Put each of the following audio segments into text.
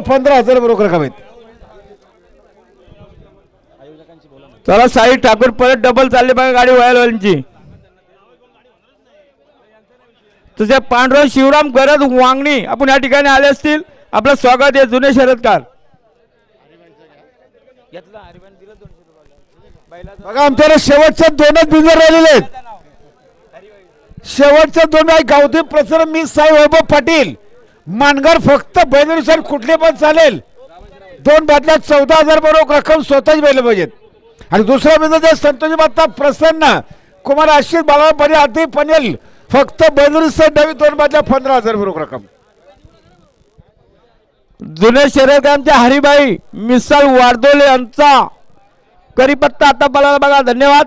पंधरा हजार रोख रक्कम आहेत. चला साई ठाकूर परत डबल चालले बघा गाडी व्हायला तुझे पांडुरंग शिवराम गरज वांगणी आपण या ठिकाणी आले असतील. आपलं स्वागत आहे जुने शरदकार. बघा आमच्याकडे शेवटच्या दोनच बिंदू राहिलेले आहेत. शेवटच्या दोन आहे गावठी प्रसन्न मी साई वैभव पाटील. मानगर फक्त बैलनुसार कुठले पण चालेल. दोन बाटल्यात चौदा हजार बरोबर रक्कम स्वतःच बैल पाहिजेत. आणि दुसरा म्हणजे जे संतोषी बाप्पा प्रसन्न कुमार आशिष बाबा परी आधी पनेल फक्त बैलनुसार नवी दोन बाटल्या पंधरा हजार बरोबर रक्कम. जुने शरदकांचे हरिबाई मिसाल वारदोले यांचा करीपत्ता आता मला बघा. धन्यवाद.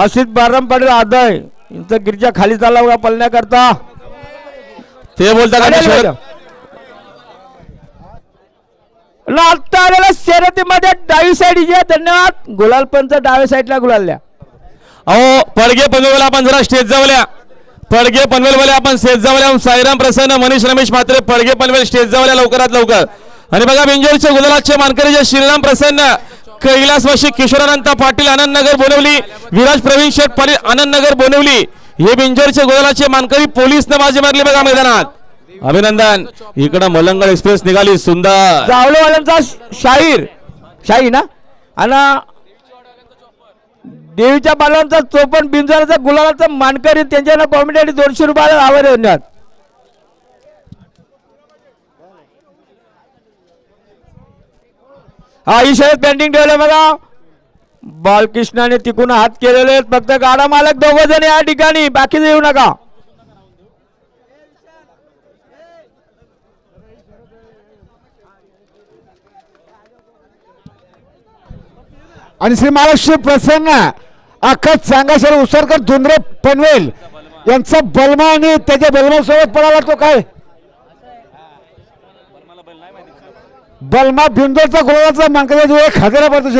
आशिष बारम पाटील आदय. यांचा गिरजा खाली चालला बघा पळण्याकरता. ते बोलता आलेलं आता आलेल्या शर्यतीमध्ये डावी साईड जे धन्यवाद. गुलाल पंच डाव्या साईडला गुलालल्या. अहो पडगे पनवेल आपण जरा स्टेज जावल्या पडगे पनवेल वाले आपण स्टेज जावल्या साईराम प्रसन्न मनीष रमेश मात्रे पडगे पनवेल स्टेज जावल्या लवकरात लवकर. आणि बघा बेंजोरचे गुलालाचे मानकरी जे श्रीराम प्रसन्न कैलासवासी किशोरानंद पाटील आनंद नगर विराज प्रवीण शेठ पाटील आनंद नगर हे बिंजोरचे गुलालाचे मानकरी पोलीस बाजी मारली बघा मैदानात. अभिनंदन. इकडं मलंगड एक्सप्रेस निघाली सुंदर. जावलेवाल्यांचा शाहीर शाही ना? आणि देवीच्या बालांचा चोपण बिंजराचा गुलालाचा मानकरी त्यांच्या कॉमेडी दोनशे रुपयाला आवर धन्यवाद हा ही पेंटिंग पेंडिंग ठेवले बघा. बालकृष्णाने तिकून हात केलेले आहेत. फक्त गाडा मालक दोघ जण या ठिकाणी. बाकी येऊ नका. आणि श्री महाराष्ट्र प्रसन्न अख्खा चांगासर उसरकर धुंद्रे पनवेल यांचा बलमा आणि त्याच्या बलमासोबत पडाला तो काय? बलमा बिंदोरचा गोळाचा मानकऱ्या एक हजारापर्यंत